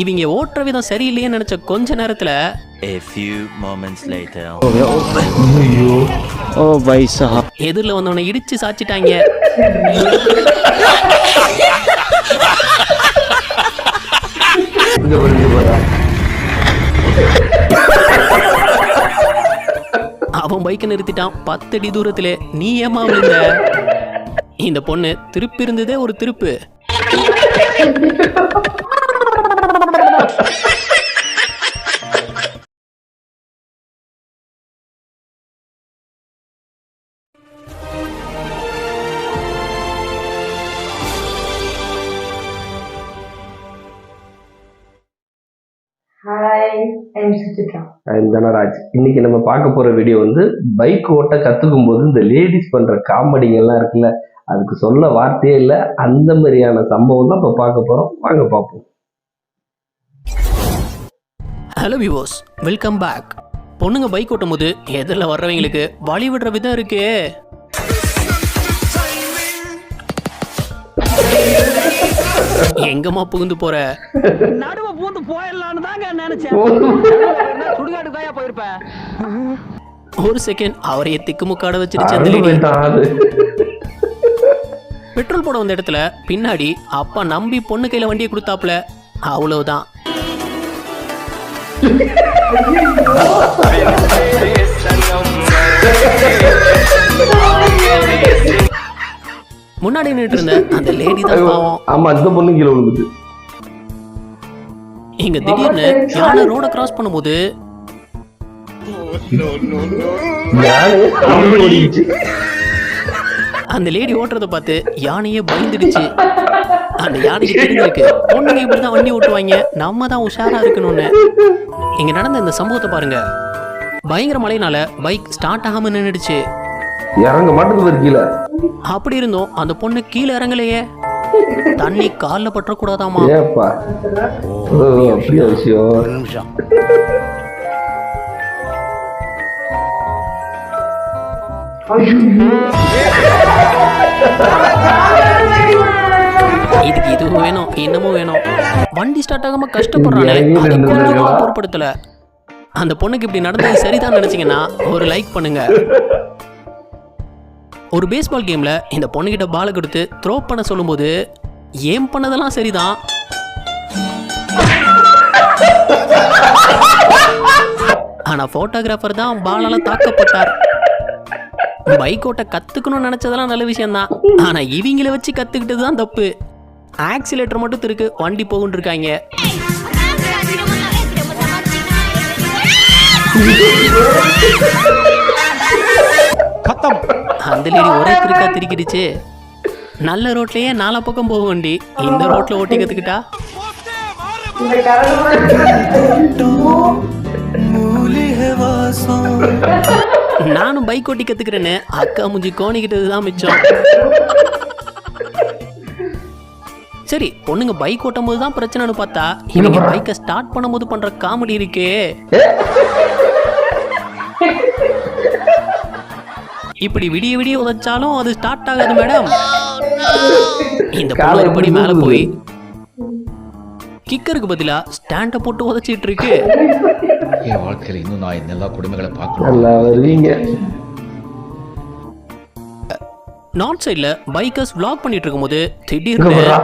இவங்க ஓட்டுற விதம் சரியில்லையேன்னு நினச்ச கொஞ்ச நேரத்தில் A few moments later. ஓ பைசா எதிரில் வந்தவனை இடிச்சு சாச்சிட்டாங்க. அவன் பைக்கை நிறுத்திட்டான். பத்தடி அடி தூரத்தில் நீ ஏமா விழுந்த இந்த பொண்ணு திருப்பி இருந்ததே ஒரு திருப்பு. தனராஜ் இன்னைக்கு நம்ம பார்க்க போற வீடியோ வந்து பைக் ஓட்ட கத்துக்கும் போது இந்த லேடிஸ் பண்ற காமெடிங்க எல்லாம் இருக்குல்ல அதுக்கு சொல்ல வார்த்தையே இல்லை. அந்த மாதிரியான சம்பவம் தான் இப்போ பார்க்க போறோம். வாங்க பார்ப்போம். ஹலோ விவோஸ் வெல்கம் பேக் பொண்ணுங்க பைக் ஓட்டும் போது எதிரில் வர்றவங்களுக்கு வழி விடுற விதம் இருக்கே. எங்கம்மா புகுந்து போற? நடுவ பூந்து போயிடலான்னு தாங்க நினைச்சேன். சுடுகாடு தாயா போயிருப்பேன். ஒரு செகண்ட் அவரையே திக்குமுக்காட வச்சிருச்சு அந்த ஆளு. பெட்ரோல் போட வந்த இடத்துல பின்னாடி அப்பா நம்பி பொண்ணு கையில வண்டியை கொடுத்தாப்புல. அவ்வளவுதான். முன்னாடி நின்னுட்டு இருந்த அந்த லேடி தான் பாவம். ஆமா அந்த பொண்ணு கீழே விழுந்துட்டு இங்க திடீர்னு யானை ரோட கிராஸ் பண்ணும்போது அந்த லேடி ஓட்டுறத பார்த்து யானையே பயந்துடுச்சு. அந்த யானைக்கு தெரிஞ்சிருக்கு பொண்ணுங்க இப்படிதான் வண்டி ஓட்டுவாங்க நம்ம தான் உஷாரா இருக்கணும்னு. இங்க நடந்த இந்த சம்பவத்தை பாருங்க. பயங்கர மழைனால பைக் ஸ்டார்ட் ஆகாம நின்னுடுச்சு. இறங்க கீழே. அப்படி இருந்தோம். அந்த பொண்ணு கீழே இறங்கலையே. தண்ணி கால்ல பற்றக்கூடாதாமா? ஏப்பா. ஓ அப்படியா விஷயம். இதுக்கு இதுவும் வேணும் இன்னமும் வேணும். வண்டி ஸ்டார்ட் ஆகாம கஷ்டப்படுறானே. இறங்கி அதை கொஞ்சம்? பொருட்படுத்தல. அந்த பொண்ணுக்கு இப்படி நடந்தது சரிதான் நினைச்சீங்கன்னா ஒரு லைக் பண்ணுங்க. ஒரு பேஸ்பால் கேம்ல இந்த பொண்ணுகிட்ட பாலை கொடுத்து த்ரோ பண்ண சொல்லும்போது ஏம் பண்ணதெல்லாம் சரிதான்? ஆனா போட்டோகிராஃபர் தான் பாலால தாக்கப்பட்டார். பைக் ஓட்ட கத்துக்கணும்னு நினைச்சதெல்லாம் நல்ல விஷயம்தான். ஆனா இவங்கள வச்சு கத்துக்கிட்டது தான் தப்பு. ஆக்சிலேட்டர் மட்டும் திருக்கு வண்டி போகுன்னு இருக்காங்க. அந்த லேடி ஒரே திருக்கா திருக்கிடுச்சு. நல்ல ரோட்லயே நாலா பக்கம் போக வண்டி இந்த ரோட்ல ஓட்டி கத்துக்கிட்டா? நானும் பைக் ஓட்டி கத்துக்கிறேன்னு அக்கா முஞ்சி கோணிக்கிட்டது தான் மிச்சம். சரி பொண்ணுங்க பைக் ஓட்டும் போது தான் பிரச்சனைன்னு பார்த்தா இவங்க பைக்கை ஸ்டார்ட் பண்ணும்போது பண்ற காமெடி இருக்கே. இப்படி விடிய விடிய உதைச்சாலும் அது ஸ்டார்ட் ஆகாது மேடம் இந்த பொண்ணு ஒரு படி மேல போய் கிக்கருக்கு பதிலா ஸ்டாண்ட போட்டு உதைச்சிட்டு இருக்கு. என் வாழ்க்கையில் இன்னும் நான் இந்த எல்லா கொடுமைகளை பார்க்கணும். நல்லா வருவீங்க. நார்த் சைடுல பைக்கர்ஸ் vlog பண்ணிட்டு இருக்கும்போது திடீர்னு வர்றா.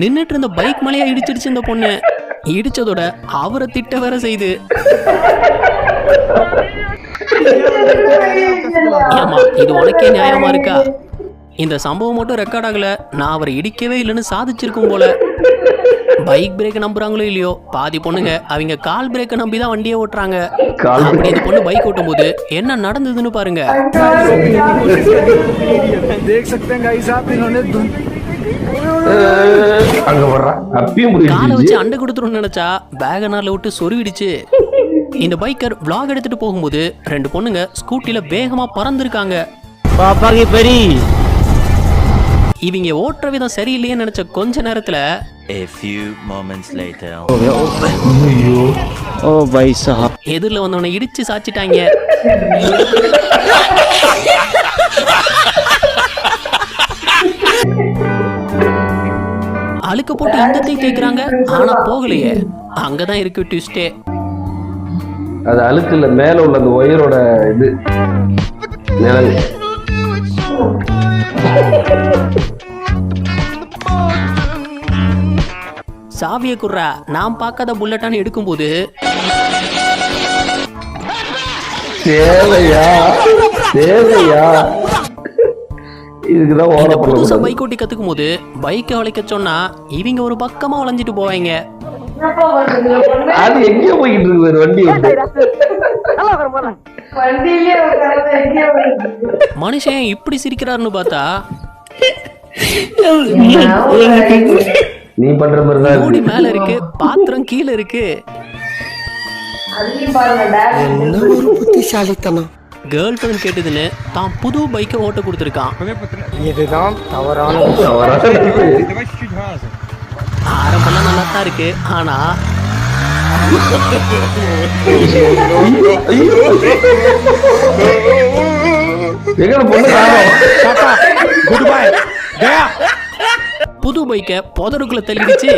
நின்னுட்டு இருந்த பைக் மலையா இடிச்சிடுச்சு இந்த பொண்ணு. இடிச்சதோட அவரை திட்ட வேற செய்து. ஏமா இது உனக்கே நியாயமா இருக்கா? இந்த சம்பவம் மட்டும் ரெக்கார்ட் ஆகல. நான் அவரை இடிக்கவே இல்லைன்னு சாதிச்சிருக்கும் போல. பைக் பிரேக் நம்புறாங்களோ இல்லையோ? பாதி பொண்ணுங்க அவங்க கால் பிரேக்கை நம்பி தான் வண்டியே ஓட்டுறாங்க. கால் அப்படி இந்த பொண்ணு பைக் ஓட்டும் போது என்ன நடந்ததுன்னு பாருங்க. அஹ், வாங்க அப்பயும் காலை வச்சு அண்டை கொடுத்துரும்னு நினைச்சா பேக நார்ல விட்டு சொருவிடுச்சு இந்த பைக்கர் விளாக் எடுத்துட்டு போகும்போது ரெண்டு பொண்ணுங்க ஸ்கூட்டில வேகமா பறந்துருக்காங்க. பாப்பாக்கு இவங்க ஓட்டுற விதம் சரியில்லையே நினைச்ச கொஞ்ச நேரத்துல A few moments later. ஓ பைசா எதிரில் வந்தவனை இடிச்சு சாச்சிட்டாங்க. அழுக்க போட்டு இந்த தீ தேய்க்கிறாங்க ஆனா போகலையே. அங்கதான் இருக்கு ட்விஸ்டே அது அழுக்குல மேல உள்ள அந்த ஒயரோட இது. நிழல். சாவியை குர்ரா நான் பார்க்காத புல்லட்டான்னு எடுக்கும்போது. தேவையா? தேவையா? இதுக்குதான் ஓட இந்த புதுசா பண்ணக்கூடாது பைக் ஓட்டி கத்துக்கும் போது பைக்கை வளைக்க சொன்னா இவங்க ஒரு பக்கமா வளைஞ்சிட்டு போவாங்க. அது எங்கேயோ போய்கிட்டு இருக்கு பாரு வண்டி மனுஷன் இப்படி சிரிக்கிறாருன்னு பார்த்தா நீ பண்ற மாதிரி தான் மூடி இருக்கு மேல இருக்கு பாத்திரம் கீழே இருக்கு. அதையும் பாருங்க டேரக்ட் கேர்ள் ஃப்ரெண்ட் கேட்டதுன்னு தான் புது பைக்கை ஓட்ட கொடுத்துருக்கான். தவறான ஆரம்பம்லாம் நல்லா தான் இருக்கு ஆனா புது பைக்கை புதருக்குள்ள தள்ளிடுச்சு.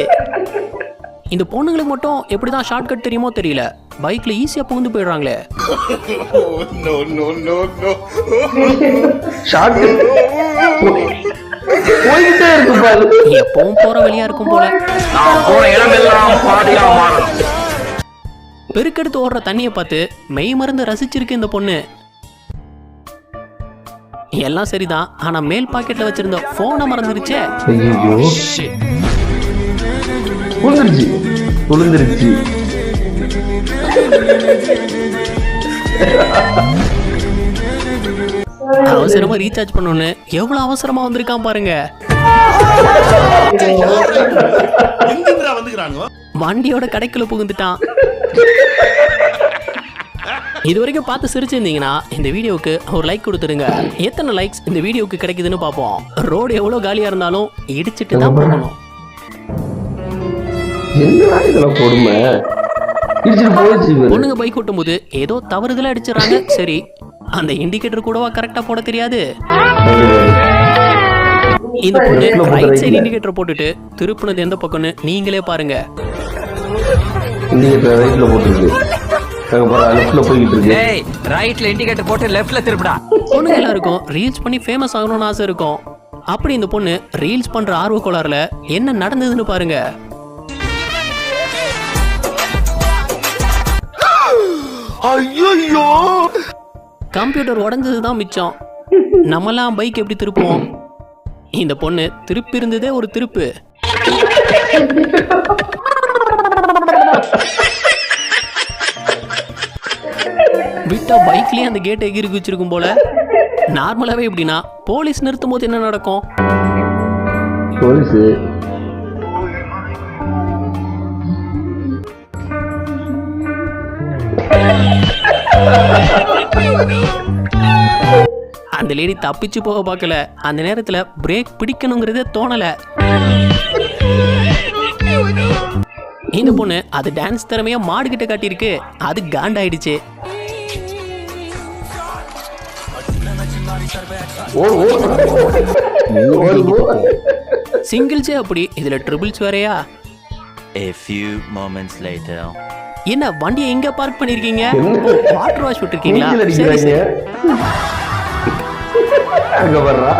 இந்த பொண்ணுங்களுக்கு மட்டும் எப்படிதான் ஷார்ட் கட் தெரியுமோ தெரியல. பைக்ல ஈஸியா புகுந்து போயிடுறாங்களே. எப்பவும் போற வழியா இருக்கும் போல. பெருக்கெடுத்து ஓடுற தண்ணியை பார்த்து மெய் மருந்து ரசிச்சிருக்கு இந்த பொண்ணு. எல்லாம் சரிதான் ஆனா மேல் பாக்கெட்ல வச்சிருந்த போனை மறந்துருச்சே. ஐயோ குளிர்ந்துருச்சு குளிர்ந்துருச்சு அவசரமா ரீசார்ஜ் பண்ணணும்னு எவ்வளவு அவசரமா வந்திருக்கான் பாருங்க. வண்டியோட கடைக்குள்ள புகுந்துட்டான். இது வரைக்கும் பார்த்து சிரிச்சிருந்தீங்கன்னா இந்த வீடியோவுக்கு ஒரு லைக் கொடுத்துருங்க எத்தனை லைக்ஸ் இந்த வீடியோவுக்கு கிடைக்குதுன்னு பார்ப்போம். ரோடு எவ்வளோ காலியா இருந்தாலும் இடிச்சிட்டு தான் போகணும். என்ன இதெல்லாம் கொடுமை? பொண்ணுங்க பைக் ஓட்டும் போது ஏதோ தவறுதலா அடிச்சிடறாங்க. சரி அந்த இண்டிகேட்டர் கூடவா கரெக்டா போட தெரியாது. இந்த பொண்ணு ரைட் சைடு. இண்டிகேட்டர் போட்டுட்டு திருப்புனது எந்த பக்கம்னு நீங்களே பாருங்க. இண்டிகேட்டர் ரைட்ல போட்டுருக்கு. ரைட்ல இண்டிகேட்டர் போட்டு லெஃப்ட்ல திருப்புடா. பொண்ணுங்க எல்லாருக்கும் ரீல்ஸ் பண்ணி ஃபேமஸ் ஆகணும்னு ஆசை இருக்கும். அப்படி இந்த பொண்ணு ரீல்ஸ் பண்ற ஆர்வ கோளாறுல என்ன நடந்ததுன்னு பாருங்க. கம்ப்யூட்டர் உடைஞ்சது தான் மிச்சம். நம்மலாம் பைக் எப்படி திருப்புவோம்? இந்த பொண்ணு திருப்பி இருந்ததே ஒரு திருப்பு. விட்டா பைக்லயே அந்த கேட்டை எகிரி குச்சிருக்கும் போல. நார்மலாவே எப்படின்னா போலீஸ் நிறுத்தும் போது என்ன நடக்கும்? போலீஸ் அந்த லேடி தப்பிச்சு போக பார்க்கல. அந்த நேரத்தில் பிரேக் பிடிக்கணுங்கிறதே தோணல. இந்த பொண்ணு அது டான்ஸ் திறமையா மாடு கிட்ட காட்டியிருக்கு. அது காண்டாயிடுச்சு. ஓ ஓ சிங்கிள்ஸே அப்படி. இதுல ட்ரிபிள்ஸ் வேறயா? A few moments later. என்ன வண்டியை எங்க பார்க் பண்ணிருக்கீங்க? என்ன? வாட்டர் வாஷ் விட்டுருக்கீங்களா? சரி சரி. அங்க வர்றா.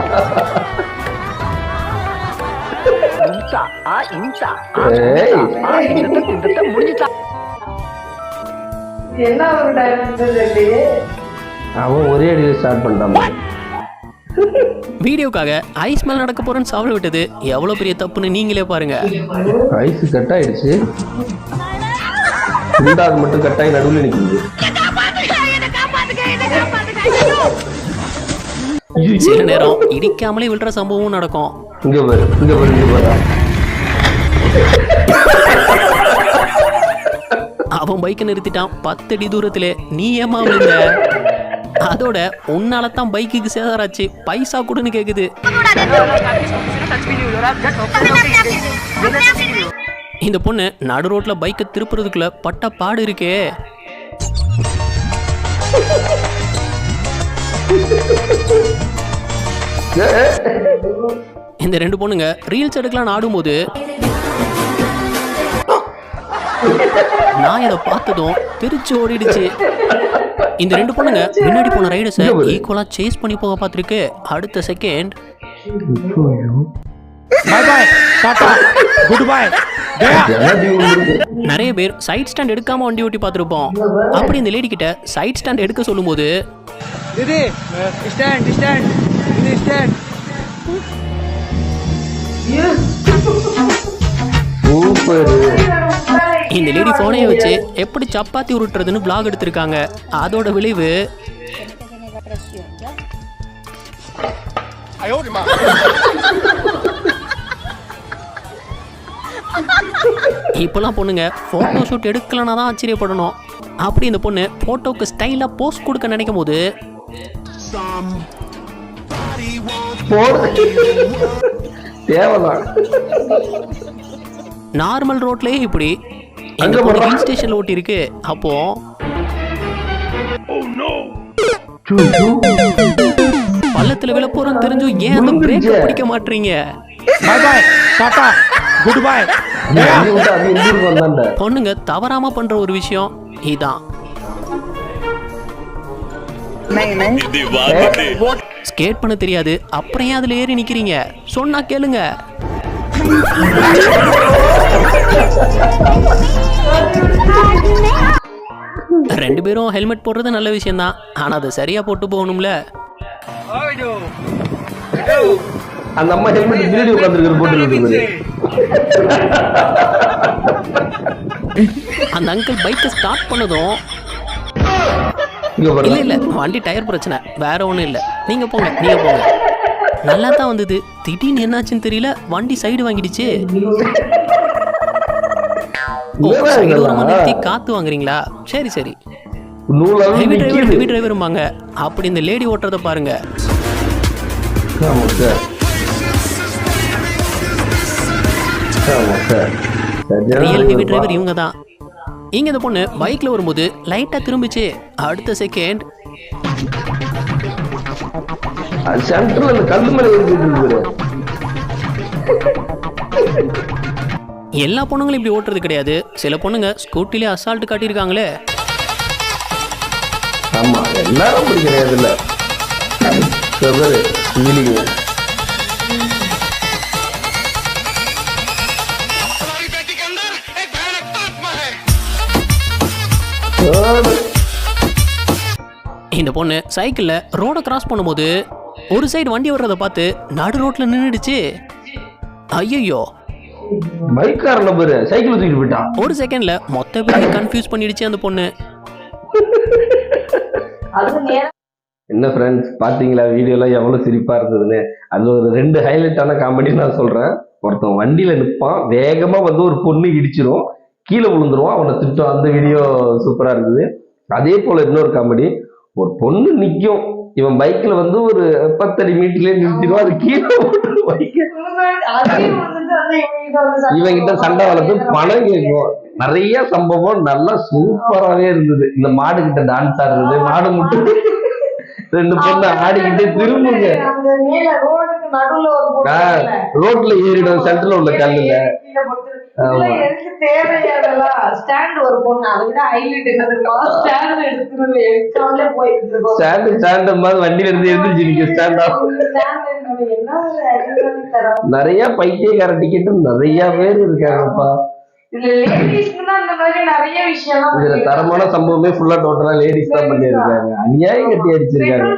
என்ன ஒரு அவன் ஒரே அடியில் ஸ்டார்ட் பண்ணிட்டான் வீடியோக்காக ஐஸ் மேல நடக்க போறேன்னு சாப்பிட விட்டது. எவ்வளவு பெரிய தப்புன்னு நீங்களே பாருங்க. ஐஸ் கட் ஆயிடுச்சு. ரெண்டாவது மட்டும் கட்டாயி நடுவில் நிக்குது. ஐயோ, சில நேரம் இடிக்காமலே விழுற சம்பவமும் நடக்கும். இங்க பாரு இங்க பாரு இங்க பாரு. அவன் பைக்கை நிறுத்திட்டான். பத்து அடி தூரத்திலே நீ ஏமா விழுந்த? அதோட உன்னால தான் பைக்குக்கு சேதாராச்சு. பைசா கொடுன்னு கேக்குது. இந்த பொண்ணு நடு ரோட்ல பைக்கை திருப்புறதுக்குள்ள பட்ட பாடு இருக்கே. இந்த ரெண்டு பொண்ணுங்க ரீல்ஸ் எடுக்கலாம் ஆடும்போது நான் இதை பார்த்ததும் திருச்சி ஓடிடுச்சு. இந்த ரெண்டு பொண்ணுங்க முன்னாடி போன ரைடர்ஸை ஈக்குவலா சேஸ் பண்ணி போக பார்த்துருக்கு. அடுத்த second bye bye tata good bye நிறைய பேர் சைட் ஸ்டாண்ட் எடுக்காம வண்டி ஓட்டி பார்த்துருப்போம். அப்படி இந்த லேடி கிட்ட சைட் ஸ்டாண்ட் எடுக்க சொல்லும்போது இது ஸ்டாண்ட் ஸ்டாண்ட் இது ஸ்டாண்ட் இந்த லேடி போனையை வச்சு எப்படி சப்பாத்தி உருட்டுறதுன்னு பிளாக் எடுத்திருக்காங்க. அதோட விளைவு இப்போலாம் பொண்ணுங்க ஃபோட்டோ ஷூட் எடுக்கலனா தான் ஆச்சரியப்படணும். அப்படி இந்த பொண்ணு ஃபோட்டோக்கு ஸ்டைலாக போஸ்ட் கொடுக்க நினைக்கும் போது நார்மல் ரோட்லயே இப்படி அங்க எங்க? ஹில் ஸ்டேஷன்ல ஓட்டி இருக்கு அப்போ பள்ளத்துல விழ போறோம் தெரிஞ்சும் ஏன் அந்த பிரேக். பிடிக்க மாட்டீங்க குட் பாய் பொண்ணுங்க தவறாம பண்ற ஒரு விஷயம் இதான். ஸ்கேட் பண்ண தெரியாது. அப்புறம் ஏன் அதுல ஏறி நிக்கிறீங்க? சொன்னா கேளுங்க. ரெண்டு பேரும் ஹெல்மெட் போடுறது நல்ல விஷயம் தான் ஆனால் அதை சரியா போட்டு போகணும்ல. அந்த அம்மா ஹெல்மெட் வீடியோ உட்காந்துருக்கிற போட்டு அந்த அங்கிள் பைக்கை ஸ்டார்ட் பண்ணதும் இல்ல இல்ல வண்டி டயர் பிரச்சனை. வேற ஒண்ணும் இல்ல. நீங்க போங்க நீங்க போங்க. நல்லா தான் வந்தது. திடீர்னு என்னாச்சுன்னு தெரியல வண்டி சைடு வாங்கிடுச்சு. சைடு இதெல்லாம்? ஓரமா நிறுத்தி காத்து வாங்குறீங்களா? சரி சரி. Heavy driver. ஹெவி டிரைவருமாங்க அப்படி இந்த லேடி ஓட்டுறத பாருங்க. Real heavy driver. இவங்க தான். இங்க இந்த பொண்ணு பைக்ல வரும்போது லைட்டா திரும்பிச்சு அடுத்த செகண்ட் எல்லா பொண்ணுங்களும் இப்படி ஓட்டுறது கிடையாது. சில பொண்ணுங்க ஸ்கூட்டிலே அசால்ட் காட்டியிருக்காங்களே. ஆமா எல்லாரும் கிடையாது இல்ல இந்த பொண்ணு சைக்கிள்ல ரோட கிராஸ் பண்ணும்போது ஒரு சைடு வண்டி வர்றத பார்த்து நடு ரோட்ல நின்றுடுச்சு ஐயோ பைக்காரன பேரு சைக்கிள் தூக்கிட்டு போயிட்டான். ஒரு செகண்ட்ல மொத்த பேரையும் கன்ஃபியூஸ் பண்ணிடுச்சு அந்த பொண்ணு. என்ன ஃப்ரெண்ட்ஸ் பாத்தீங்களா? வீடியோலாம் எவ்வளவு சிரிப்பா இருந்ததுன்னு. அது ஒரு ரெண்டு ஹைலைட்டான காமெடி நான் சொல்றேன். ஒருத்தன் வண்டியில நிப்பான் வேகமா வந்து ஒரு பொண்ணு இடிச்சிரும் கீழே விழுந்துருவான் அவனை திட்டம். அந்த வீடியோ சூப்பரா இருந்தது. அதே போல இன்னொரு காமெடி ஒரு பொண்ணு நிக்கும். இவன் பைக்ல வந்து ஒரு பத்தடி மீட்டர்லயே நிறுத்திடுவோம் அது கீழே இவன் கிட்ட சண்டை வளர்த்து பணம் கேட்கும். நிறைய சம்பவம் நல்லா சூப்பராவே இருந்தது. இந்த மாடு கிட்ட டான்ஸ் ஆடுறது மாடு முட்டு ரெண்டு பொண்ணு ஆடிக்கிட்டு திரும்புங்க. ரோட்ல ஏறிடும் சென்டர்ல உள்ள கல்லுல. வண்டியில இருந்து எழுந்திரிச்சு நிக்க ஸ்டாண்ட் நிறைய பைத்தியக்கார டிக்கெட்டு நிறைய பேர் இருக்காங்கப்பா. இதுல தரமான சம்பவமே ஃபுல்லா டோட்டலா லேடிஸ் தான் பண்ணியிருக்காங்க. அநியாயம் கட்டி அடிச்சிருக்காங்க.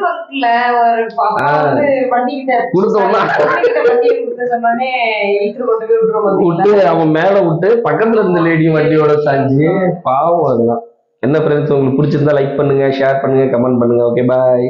விட்டு அவன் மேல விட்டு பக்கத்துல இருந்த லேடியும் வண்டியோட சாஞ்சு பாவம் அதெல்லாம். என்ன ஃப்ரெண்ட்ஸ் உங்களுக்கு பிடிச்சிருந்தா லைக் பண்ணுங்க ஷேர் பண்ணுங்க கமெண்ட் பண்ணுங்க. Okay bye